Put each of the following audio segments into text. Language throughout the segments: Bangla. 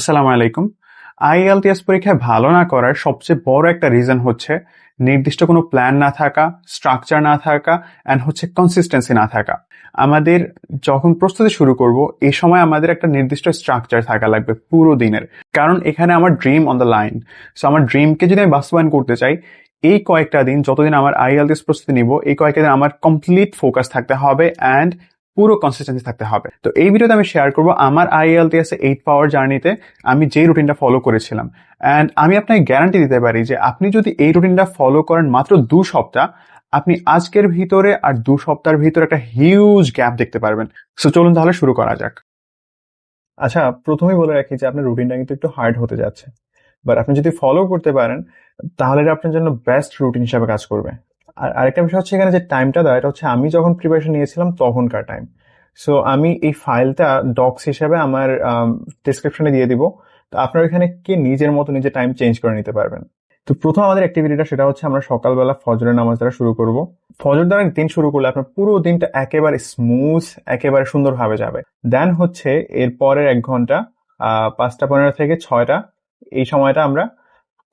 আসসালামু আলাইকুম। আইএলটিএস পরীক্ষায় ভালো না করার সবচেয়ে বড় একটা রিজন হচ্ছে নির্দিষ্ট কোনো প্ল্যান না থাকা স্ট্রাকচার না থাকা অ্যান্ড হচ্ছে কনসিস্টেন্সি না থাকা। আমাদের যখন প্রস্তুতি শুরু করব এই সময় আমাদের একটা নির্দিষ্ট স্ট্রাকচার থাকা লাগবে পুরো দিনের। কারণ এখানে আমার dream on the line so আমার ড্রিমকে যদি আমি বাস্তবায়ন করতে চাই, এই কয়েকটা দিন যতদিন আমার আইএলটিএস প্রস্তুতি নিব, এই কয়েকটা দিন আমার কমপ্লিট ফোকাস থাকতে হবে অ্যান্ড পুরো কনসিস্টেন্সি থাকতে হবে। তো এই ভিডিওতে আমি শেয়ার করব আমার আইএলটিএস এইট পাওয়ার জার্নিতে আমি যেই রুটিনটা ফলো করেছিলাম। অ্যান্ড আমি আপনাকে গ্যারান্টি দিতে পারি যে আপনি যদি এই রুটিনটা ফলো করেন মাত্র দু সপ্তাহ, আপনি আজকের ভিতরে আর দু সপ্তাহের ভিতরে একটা হিউজ গ্যাপ দেখতে পারবেন। সো চলুন তাহলে শুরু করা যাক। আচ্ছা প্রথমেই বলে রাখি যে আপনার রুটিনটা কিন্তু একটু হার্ড হতে যাচ্ছে। বাট আপনি যদি ফলো করতে পারেন, তাহলে আপনার জন্য বেস্ট রুটিন হিসাবে কাজ করবে। আর আরেকটা বিষয় হচ্ছে এখানে যে টাইমটা দেয় এটা হচ্ছে আমি যখন প্রিপারেশন নিয়েছিলাম তখনকার টাইম সো আমি এই ফাইলটা ডক্স হিসাবে আমার ডিসক্রিপশনে দিয়ে দিব। তো আপনার এখানে কে নিজের মতো নিজে টাইম চেঞ্জ করে নিতে পারবেন। তো প্রথম আমাদের অ্যাক্টিভিটিটা সেটা হচ্ছে আমরা সকালবেলা ফজরের নামাজ দ্বারা শুরু করব। ফজর দ্বারা দিন শুরু করলে আপনার পুরো দিনটা একেবারে স্মুথ একেবারে সুন্দরভাবে যাবে। দেন হচ্ছে এর পরের এক ঘণ্টা পাঁচটা, পনেরো থেকে ছয়টা, এই সময়টা আমরা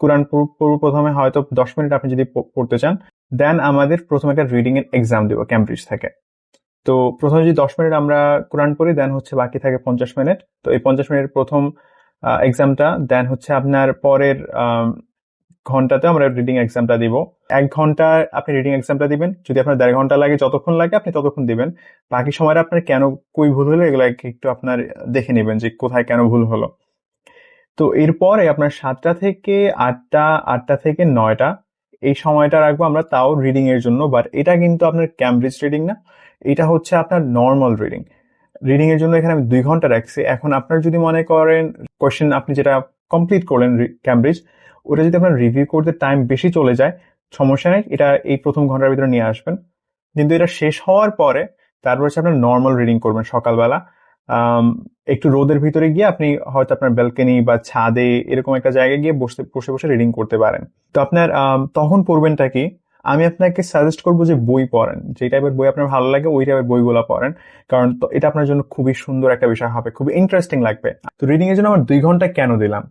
কোরআন প্রথমে হয়তো দশ মিনিট আপনি যদি পড়তে চান দেন আমাদের প্রথমে একটা রিডিং এর এক্সাম দিব ক্যামব্রিজ থেকে। তো প্রথমে যদি দশ মিনিট আমরা কোরআন পড়ি দেন হচ্ছে বাকি থাকে পঞ্চাশ মিনিট। তো এই পঞ্চাশ মিনিটের প্রথম এক্সামটা দেন হচ্ছে আপনার পরের ঘন্টাতে আমরা রিডিং এক্সামটা দিব। এক ঘণ্টা আপনি রিডিং এক্সামটা দিবেন। যদি আপনার দেড় ঘণ্টা লাগে, যতক্ষণ লাগে আপনি ততক্ষণ দিবেন। বাকি সময়টা আপনার কেন কই ভুল হলো, এগুলো একটু আপনার দেখে নেবেন যে কোথায় কেন ভুল হলো। তো এরপরে আপনার সাতটা থেকে আটটা আটটা থেকে নয়টা এই সময়টা রাখব আমরা তাও রিডিং এর জন্য বাট এটা কিন্তু আপনার ক্যামব্রিজ রিডিং না, এটা হচ্ছে আপনার নর্মাল রিডিং রিডিং এর জন্য এখানে আমি দুই ঘণ্টা রাখছি। এখন আপনার যদি মনে করেন কোয়েশ্চেন আপনি যেটা কমপ্লিট করলেন ক্যামব্রিজ ওটা যদি আপনার রিভিউ করতে টাইম বেশি চলে যায়, সমস্যা নেই, এটা এই প্রথম ঘণ্টার ভিতরে নিয়ে আসবেন। কিন্তু এটা শেষ হওয়ার পরে তারপর হচ্ছে আপনার নর্মাল রিডিং করবেন সকালবেলা। একটু রোদের ভিতরে গিয়ে আপনি হয়তো আপনার ব্যালকনি বা ছাদে এরকম একটা জায়গায় গিয়ে বসে বসে বসে রিডিং করতে পারেন। তো আপনার তখন পড়বেনটা কি, আমি আপনাকে সাজেস্ট করব যে বই পড়েন। যে টাইপের বই আপনার ভালো লাগে, ওই টাইপের বইগুলো পড়েন। কারণ এটা আপনার জন্য খুবই সুন্দর একটা বিষয় হবে, খুবই ইন্টারেস্টিং লাগবে। তো রিডিং এর জন্য আমার দুই ঘণ্টা কেন দিলাম?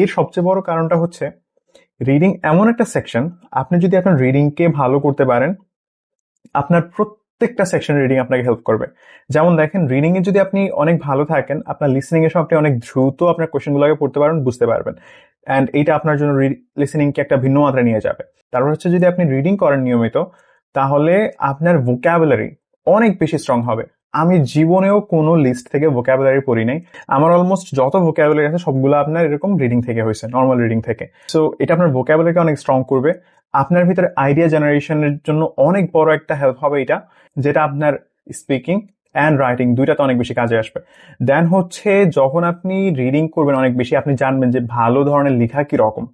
এর সবচেয়ে বড় কারণটা হচ্ছে রিডিং এমন একটা সেকশন আপনি যদি আপনার রিডিংকে ভালো করতে পারেন, আপনার প্রত্যেকটা সেকশন রিডিং আপনাকে হেল্প করবে। যেমন দেখেন রিডিং এ যদি আপনি অনেক ভালো থাকেন, আপনার লিসনিং সময় আপনি অনেক দ্রুত আপনার কোয়েশ্চেনগুলোকে পড়তে পারবেন, বুঝতে পারবেন। অ্যান্ড এইটা আপনার জন্য লিসনিংকে একটা ভিন্ন মাত্রায় নিয়ে যাবে। তারপর হচ্ছে যদি আপনি রিডিং করেন নিয়মিত, তাহলে আপনার ভোক্যাবুলারি অনেক বেশি স্ট্রং হবে। আমি জীবনেও কোনো লিস্ট থেকে ভোক্যাবুলারি পড়ি নাই। আমার অলমোস্ট যত ভোক্যাবুলারি আছে, সবগুলো আপনার এরকম রিডিং থেকে হয়েছে নর্মাল রিডিং থেকে। সো এটা আপনার ভোক্যাবুলারিকে অনেক স্ট্রং করবে। আপনার ভিতরে আইডিয়া জেনারেশনের জন্য অনেক বড় একটা হেল্প হবে এটা যেটা আপনার স্পিকিং অ্যান্ড রাইটিং দুইটাতে অনেক বেশি কাজে আসবে। দেন হচ্ছে যখন আপনি রিডিং করবেন অনেক বেশি, আপনি জানবেন যে ভালো ধরনের লেখা কি রকম।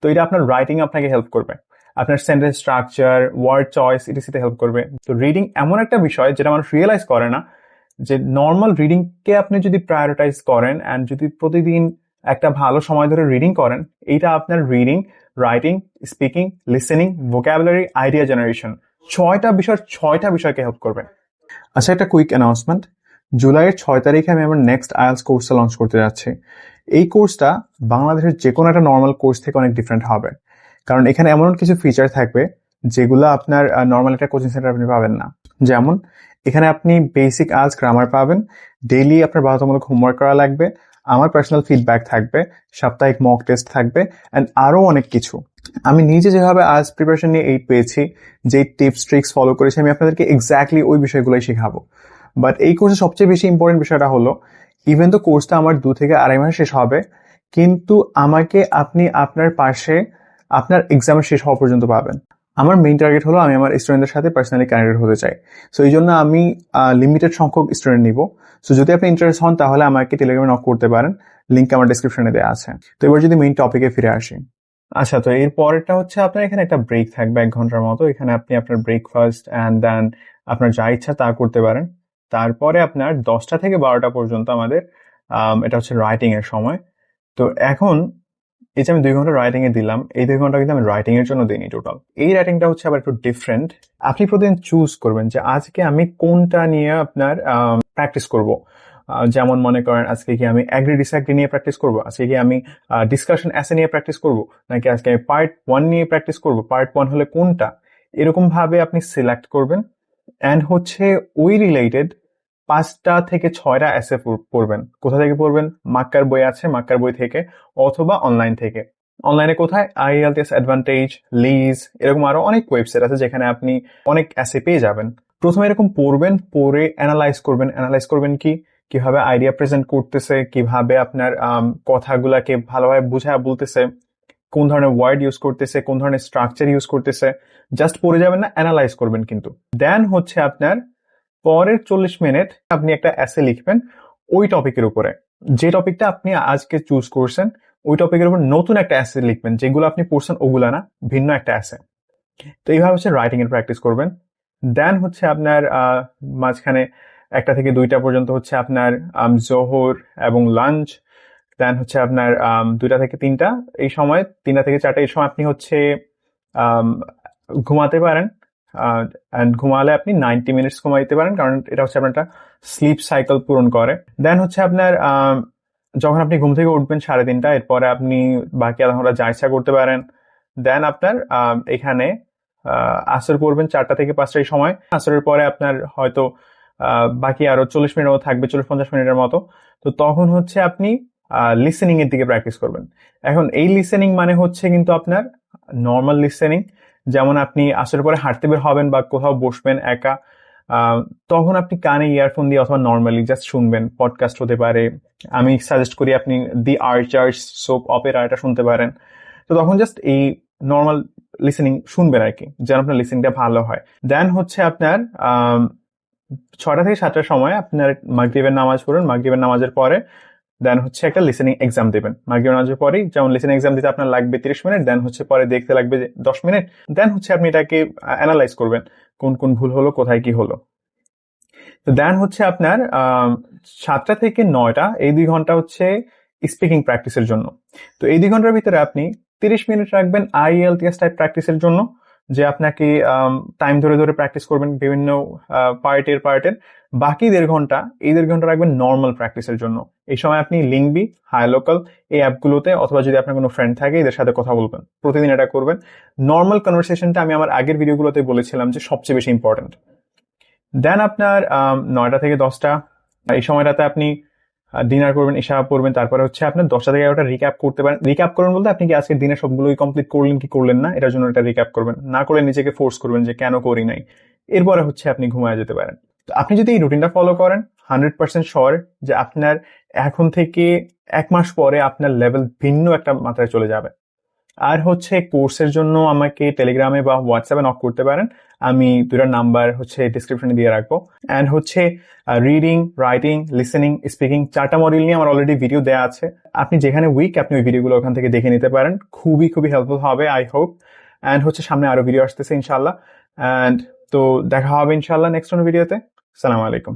তো এটা আপনার রাইটিং আপনাকে হেল্প করবে। আপনার সেন্টেন্স স্ট্রাকচার ওয়ার্ড চয়েস এটিসিতে হেল্প করবে। তো রিডিং এমন একটা বিষয় যেটা মানুষ রিয়েলাইজ করে না, যে নর্মাল রিডিংকে আপনি যদি প্রায়োরিটাইজ করেন অ্যান্ড যদি প্রতিদিন একটা ভালো সময় ধরে রিডিং করেন, এইটা আপনার reading writing speaking listening vocabulary idea generation ছয়টা বিষয়, ছয়টা বিষয়কে হেল্প করবে। আচ্ছা একটা কুইক অ্যানাউন্সমেন্ট জুলাইয়ের ছয় তারিখে আমি আমার নেক্সট আয়ালস কোর্সটা লঞ্চ করতে যাচ্ছি। এই কোর্সটা বাংলাদেশের যে কোনো একটা নর্মাল কোর্স থেকে অনেক ডিফারেন্ট হবে। কারণ এখানে এমন কিছু ফিচার থাকবে, যেগুলো আপনার নর্মাল একটা কোচিং সেন্টার আপনি পাবেন না। যেমন, এখানে আপনি বেসিক আয়ালস গ্রামার পাবেন। ডেইলি আপনার বাধ্যতামূলক হোমওয়ার্ক করা লাগবে। আমার পার্সোনাল ফিডব্যাক থাকবে। সাপ্তাহিক মক টেস্ট থাকবে। অ্যান্ড আরও অনেক কিছু। আমি নিজে যেভাবে আজ প্রিপারেশন নিয়ে এইট পেয়েছি যে টিপস ট্রিক্স ফলো করেছি, আমি আপনাদেরকে এক্স্যাক্টলি ওই বিষয়গুলোই শেখাবো। বাট এই কোর্সে সবচেয়ে বেশি ইম্পর্টেন্ট বিষয়টা হলো ইভেন তো কোর্সটা আমার দু থেকে আড়াই মাস শেষ হবে, কিন্তু আমাকে আপনি আপনার পাশে আপনার এক্সামের শেষ হওয়া পর্যন্ত পাবেন। আমার মেইন টার্গেট হলো আমি আমার স্টুডেন্টদের সাথে পার্সোনালি কানেক্টেড হতে চাই। সো এই জন্য আমি লিমিটেড সংখ্যক স্টুডেন্ট নিব। সো যদি আপনি ইন্টারেস্ট হন, তাহলে আমাকে টেলিগ্রামে নক করতে পারেন। লিঙ্ক আমার ডিসক্রিপশনে দেওয়া আছে। তো এবার যদি মেইন টপিকে ফিরে আসি। আচ্ছা তো এর পরেরটা হচ্ছে আপনার এখানে একটা ব্রেক থাকবে এক ঘণ্টার মতো। এখানে আপনি আপনার ব্রেকফাস্ট অ্যান্ড দেন আপনার যা ইচ্ছা তা করতে পারেন। তারপরে আপনার দশটা থেকে বারোটা পর্যন্ত আমাদের এটা হচ্ছে রাইটিং এর সময়। তো এখন এই যে আমি দুই ঘণ্টা রাইটিং এ দিলাম, এই দুই ঘণ্টা কিন্তু আমি রাইটিং এর জন্য দিইনি টোটাল এই রাইটিংটা হচ্ছে আবার একটু ডিফারেন্ট আপনি প্রতিদিন চুজ করবেন যে আজকে আমি কোনটা নিয়ে আপনার প্র্যাকটিস করব। যেমন মনে করেন আজকে কি আমি অ্যাগ্রি ডিসঅ্যাগ্রি নিয়ে প্র্যাকটিস করব? আজকে কি আমি ডিসকাশন অ্যাসে নিয়ে প্র্যাকটিস করব? নাকি আজকে আমি পার্ট ওয়ান নিয়ে প্র্যাকটিস করব? পার্ট ওয়ান হলে কোনটা? এরকম ভাবে আপনি সিলেক্ট করবেন। অ্যান্ড হচ্ছে ওই রিলেটেড পাঁচটা থেকে ছয়টা অ্যাসে পড়বেন। কোথা থেকে পড়বেন? মাক্কার বই আছে, মাক্কার বই থেকে, অথবা অনলাইন থেকে। অনলাইনে কোথায়? আইএলটিএস অ্যাডভান্টেজ লিজ এরকম আরও অনেক ওয়েবসাইট আছে যেখানে আপনি অনেক অ্যাসে পেয়ে যাবেন। প্রথমে এরকম পড়বেন, পড়ে অ্যানালাইজ করবেন। অ্যানালাইজ করবেন কি? কীভাবে আইডিয়া প্রেজেন্ট করতেছে, কীভাবে আপনার কথাগুলাকে ভালোভাবে বুঝায় বলতেছে, কোন ধরনের ওয়ার্ড ইউজ করতেছে, কোন ধরনের স্ট্রাকচার ইউজ করতেছে জাস্ট পড়ে যাবেন না অ্যানালাইজ করবেন কিন্তু। দেন হচ্ছে আপনার পরের চল্লিশ মিনিট আপনি একটা অ্যাসে লিখবেন ওই টপিকের উপরে। যে টপিকটা আপনি আজকে চুজ করছেন, ওই টপিকের উপর নতুন একটা অ্যাসে লিখবেন, যেগুলো আপনি পড়ছেন ওগুলা না, ভিন্ন একটা অ্যাসে তো এইভাবে হচ্ছে রাইটিং এর প্র্যাকটিস করবেন। দেন হচ্ছে আপনার মাঝখানে একটা থেকে দুইটা পর্যন্ত হচ্ছে আপনার জোহর এবং লাঞ্চ দেন হচ্ছে আপনার দুইটা থেকে তিনটা এই সময়, তিনটা থেকে চারটা এই সময় আপনি হচ্ছে ঘুমাতে পারেন অ্যান্ড ঘুমালে আপনি নাইনটি মিনিটস ঘুমাইতে পারেন, কারণ এটা হচ্ছে আপনার একটা স্লিপ সাইকেল পূরণ করে। দেন হচ্ছে আপনার যখন আপনি ঘুম থেকে উঠবেন সাড়ে তিনটা, এরপরে আপনি বাকি আধা ঘণ্টা যা ইচ্ছা করতে পারেন দেন আপনার এখানে আসর পড়বেন চারটা থেকে পাঁচটা এই সময়। আসরের পরে আপনার হয়তো বাকি আরও চল্লিশ মিনিটের মতো থাকবে, চল্লিশ পঞ্চাশ মিনিটের মতো। তো তখন হচ্ছে আপনি লিসেনিং এর দিকে প্র্যাকটিস করবেন। এখন এই লিসেনিং মানে হচ্ছে কিন্তু আপনার নর্মাল লিসেনিং যেমন আপনি আসার পরে হাঁটতে বের হবেন বা কোথাও বসবেন একা তখন আপনি কানে ইয়ারফোন দিয়ে অথবা নর্মালি জাস্ট শুনবেন। পডকাস্ট হতে পারে, আমি সাজেস্ট করি আপনি দি আর্চার্স সোপ অপেরা এটা শুনতে পারেন। তো তখন জাস্ট এই নর্মাল লিসেনিং শুনবেন আর কি যেন আপনার লিসেনিংটা ভালো হয়। দেন হচ্ছে আপনার ছটা থেকে সাতটার সময় আপনার মাগরিবের নামাজ পড়ুন, মাগরিবের নামাজের পরে দেন হচ্ছে একটা লিসেনিং এক্সাম দেবেন। মাগরিবের নামাজের পরেই যেমন লিসেনিং এক্সাম দিতে আপনার লাগবে তিরিশ মিনিট দেন হচ্ছে পরে দেখতে লাগবে দশ মিনিট দেন হচ্ছে আপনি এটাকে অ্যানালাইজ করবেন, কোন কোন ভুল হলো, কোথায় কি হলো। তো দেন হচ্ছে আপনার সাতটা থেকে নয়টা, এই দুই ঘণ্টা হচ্ছে স্পিকিং প্র্যাকটিসের জন্য। তো এই দুই ঘণ্টার ভিতরে আপনি তিরিশ মিনিট রাখবেন আইএলটিএস টাইপ প্র্যাকটিসের জন্য। যে আপনাকে টাইম ধরে ধরে প্র্যাকটিস করবেন বিভিন্ন পার্টের পার্টের বাকি দেড় ঘণ্টা, এই দেড় ঘণ্টা রাখবেন নর্মাল প্র্যাকটিসের জন্য। এই সময় আপনি লিঙ্কবি হাই লোকাল এই অ্যাপগুলোতে অথবা যদি আপনার কোনো ফ্রেন্ড থাকে, এদের সাথে কথা বলবেন। প্রতিদিন এটা করবেন। নর্মাল কনভারসেশনটা আমি আমার আগের ভিডিওগুলোতে বলেছিলাম যে সবচেয়ে বেশি ইম্পর্টেন্ট দেন আপনার নয়টা থেকে দশটা, এই সময়টাতে আপনি ডিনার করবেন এসা পড়বেন তারপরে হচ্ছে আপনার দশটা থেকে এগারোটা রিক্যাপ করতে পারেন। রিক্যাপ করবেন বলতে আপনি কি আজকে দিনের সবগুলোই কমপ্লিট করলেন কি করলেন না? এটার জন্য এটা রিক্যাপ করবেন। না করলে নিজেকে ফোর্স করবেন যে কেন করি নাই। এরপরে হচ্ছে আপনি ঘুমায় যেতে পারেন। তো আপনি যদি এই রুটিনটা ফলো করেন হান্ড্রেড পার্সেন্ট শর যে আপনার এখন থেকে এক মাস পরে আপনার লেভেল ভিন্ন একটা মাত্রায় চলে যাবে। আর হচ্ছে কোর্সের জন্য আমাকে টেলিগ্রামে বা হোয়াটসঅ্যাপে নক করতে পারেন। আমি দুটার নাম্বার হচ্ছে ডিসক্রিপশনে দিয়ে রাখব। অ্যান্ড হচ্ছে রিডিং রাইটিং লিসেনিং স্পিকিং চারটা মডিউল নিয়ে আমার অলরেডি ভিডিও দেওয়া আছে। আপনি যেখানে উইক আপনি ওই ভিডিওগুলো ওখান থেকে দেখে নিতে পারেন। খুবই খুবই হেল্পফুল হবে আই হোপ অ্যান্ড হচ্ছে সামনে আরও ভিডিও আসতেছে ইনশাল্লাহ অ্যান্ড তো দেখা হবে ইনশাল্লাহ নেক্সট কোনো ভিডিওতে সালাম আলাইকুম।